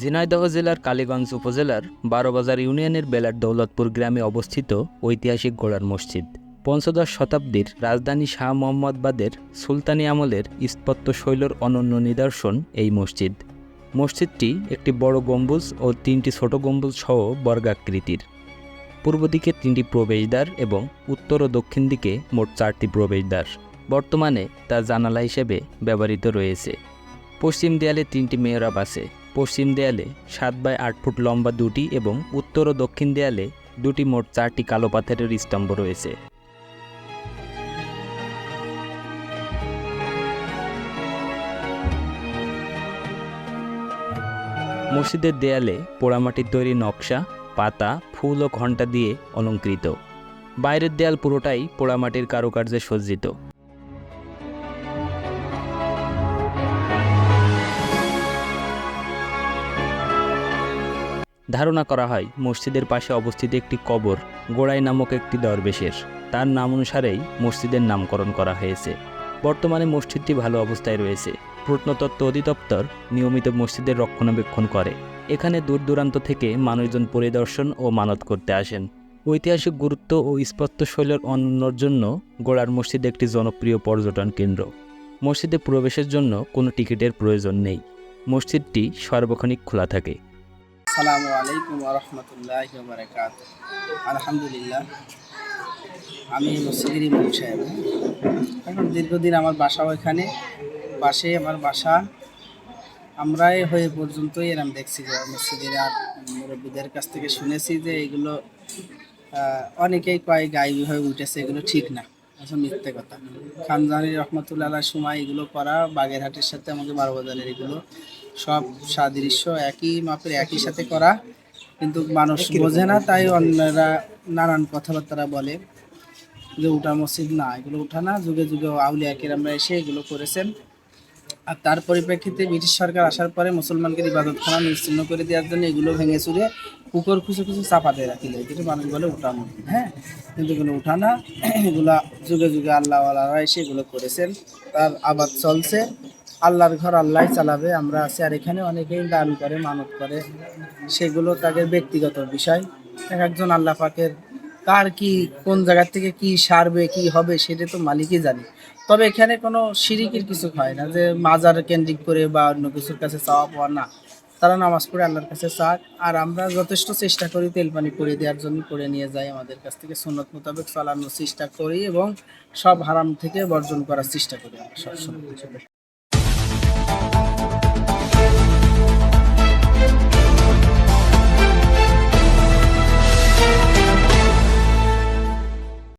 ঝিনাইদহ জেলার কালীগঞ্জ উপজেলার বারোবাজার ইউনিয়নের বেলার দৌলতপুর গ্রামে অবস্থিত ঐতিহাসিক গোড়ার মসজিদ। পঞ্চদশ শতাব্দীর রাজধানী শাহ মোহাম্মদবাদের সুলতানি আমলের স্থাপত্য শৈলীর অনন্য নিদর্শন এই মসজিদ। মসজিদটি একটি বড় গম্বুজ ও তিনটি ছোট গম্বুজ সহ বর্গাকৃতির। পূর্ব দিকে তিনটি প্রবেশদ্বার এবং উত্তর ও দক্ষিণ দিকে মোট চারটি প্রবেশদ্বার। বর্তমানে তা জানালা হিসেবে ব্যবহৃত রয়েছে। পশ্চিম দেয়ালে তিনটি মেয়রাব আছে। পশ্চিম দেয়ালে সাত বাই আট ফুট লম্বা দুটি এবং উত্তর ও দক্ষিণ দেয়ালে দুটি মোট চারটি কালো পাথরের স্তম্ভ রয়েছে। মসজিদের দেয়ালে পোড়ামাটির তৈরি নকশা, পাতা, ফুল ও ঘণ্টা দিয়ে অলঙ্কৃত। বাইরের দেয়াল পুরোটাই পোড়ামাটির কারুকার্যে সজ্জিত। ধারণা করা হয়, মসজিদের পাশে অবস্থিত একটি কবর, গোড়াই নামক একটি দরবেশের। তার নাম অনুসারেই মসজিদের নামকরণ করা হয়েছে। বর্তমানে মসজিদটি ভালো অবস্থায় রয়েছে। প্রত্নতত্ত্ব অধিদপ্তর নিয়মিত মসজিদের রক্ষণাবেক্ষণ করে। এখানে দূর দূরান্ত থেকে মানুষজন পরিদর্শন ও মানত করতে আসেন। ঐতিহাসিক গুরুত্ব ও স্পষ্ট শৈলের অনন্যর জন্য গোড়ার মসজিদ একটি জনপ্রিয় পর্যটন কেন্দ্র। মসজিদে প্রবেশের জন্য কোনো টিকিটের প্রয়োজন নেই। মসজিদটি সার্বক্ষণিক খোলা থাকে। আসসালামু আলাইকুম রহমতুল্লাহ বারকাত আলহামদুলিল্লাহ, আমি মসজিদের ইমাম সাহেব। এখন দীর্ঘদিন আমার বাসাও এখানে পাশে আমার বাসা। আমরাই হয়ে পর্যন্তই এরম দেখছি যে মসজিদের আর মুরব্বীদের কাছ থেকে শুনেছি যে এগুলো অনেকেই কয় গাইবি হয়ে উঠেছে, এগুলো ঠিক না আসলে মিথ্যে কথা। খানজানি রহমতুল্লাহ সময় এগুলো করা, বাগেরহাটের সাথে আমাকে বারো বাজারের এগুলো সব সাদৃশ্য একই মাপের, একই সাথে করা। কিন্তু মানুষ বোঝে না, তাই অন্যরা নানান কথাবার্তা বলে যে উঠা মসজিদ না, এগুলো উঠা না। যুগে যুগে আউলিয়া কেরামরা এসে এগুলো করেছেন। আর তার পরিপ্রেক্ষিতে ব্রিটিশ সরকার আসার পরে মুসলমানকে ইবাদত ইবাদতখানা নিশ্চিন্ন করে দেওয়ার জন্য এগুলো ভেঙে চুরে পুকুর খুঁজে খুঁজে চাপা দিয়ে রাখিল যেটা মানুষ বলে উঠা মসজিদ হ্যাঁ? কিন্তু এগুলো উঠা না। এগুলা যুগে যুগে আল্লাহ আল্লাহরা এসে এগুলো করেছেন। তার আবাদ চলছে। আল্লাহর ঘর আল্লাহ চালাবে। আমরা আছি আর এখানে অনেকেই দান করে, মানত করে। সেগুলো তাদের ব্যক্তিগত বিষয়। এক একজন আল্লাহ পাকের কার কি, কোন জায়গা থেকে কি সারবে, কি হবে সেটা তো মালিকই জানে। তবে এখানে কোনো সিরিকির কিছু হয় না যে মাজার কেন্দ্রিক করে বা অন্য কিছুর কাছে চাওয়া পাওয়া না। তারা নামাজ পড়ে আল্লাহর কাছে চাক আর আমরা যথেষ্ট চেষ্টা করি তেল পানি করে দেওয়ার জন্য, করে নিয়ে যাই আমাদের কাছ থেকে সুন্নত মোতাবেক চালানোর চেষ্টা করি এবং সব হারাম থেকে বর্জন করার চেষ্টা করি সবসময়।